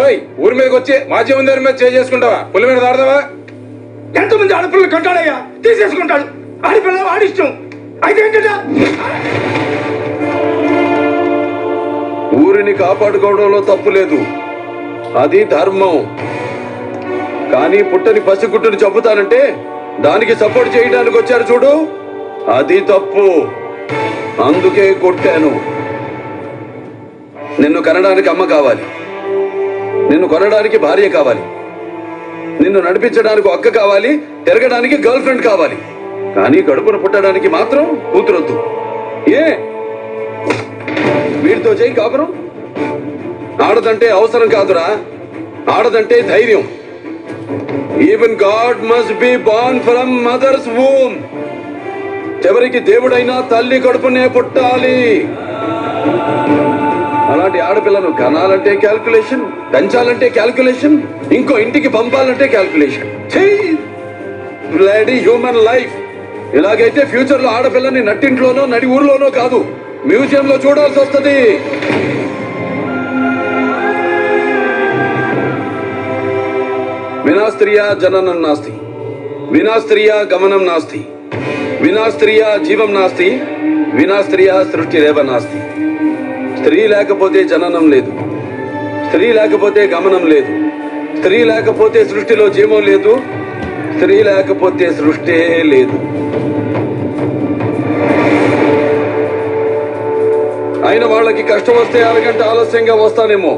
ఓయ్ ఊరి మీదకి వచ్చి మా జీవన మీద చేసుకుంటావా? పులి మీద దాడదావా ఎంతమంది ఆడపిల్లలు కంటాడయ్యా? తీసేసుకుంటాడు. ఆడపిల్ల ఆడిష్టం అయితే ఏంటంటే? ఊరిని కాపాడుకోవడంలో తప్పు లేదు. అది ధర్మం. కానీ పుట్టని పసిగుట్టుని చంపుతానంటే దానికి సపోర్ట్ చేయడానికి వచ్చారు చూడు. అది తప్పు. అందుకే కొట్టాను. నిన్ను కనడానికి అమ్మ కావాలి. నిన్ను కొనడానికి భార్య కావాలి. నిన్ను నడిపించడానికి అక్క కావాలి తిరగడానికి గర్ల్ ఫ్రెండ్ కావాలి. కానీ కడుపున పుట్టడానికి మాత్రం కూతురొద్దు. ఏ? వీడితో చేయి కాపురం ఆడదంటే అవసరం కాదురా. ఆడదంటే ధైర్యం. Even god must be born from mother's womb చివరికి దేవుడైనా తల్లి కడుపునే పుట్టాలి. అలాంటి ఆడపిల్లను కనాలంటే క్యాల్కులేషన్ పెంచాలంటే క్యాల్కులేషన్ ఇంకో ఇంటికి పంపాలంటే క్యాల్కులేషన్ బ్లడీ హ్యూమన్ లైఫ్ ఇలాగైతే ఫ్యూచర్లో ఆడపిల్లని నట్టింట్లోనో నడి ఊర్లోనో కాదు మ్యూజియం లో చూడాల్సి వస్తుంది. వినాస్త్రియా జననం నాస్తి. వినాస్త్రియా గమనం నాస్తి. వినాస్త్రియా జీవం నాస్తి. వినాస్త్రియా సృష్టి రేవ నాస్తి. స్త్రీ లేకపోతే జననం లేదు. స్త్రీ లేకపోతే గమనం లేదు. స్త్రీ లేకపోతే సృష్టిలో జీవం లేదు. స్త్రీ లేకపోతే సృష్టి లేదు. అయిన వాళ్ళకి కష్టం వస్తే అరగంట ఆలస్యంగా వస్తానేమో.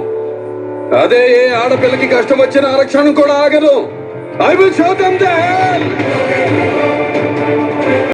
అదే ఏ ఆడపిల్లకి కష్టం వచ్చిన ఆరక్షణం కూడా ఆగదు. I will show them the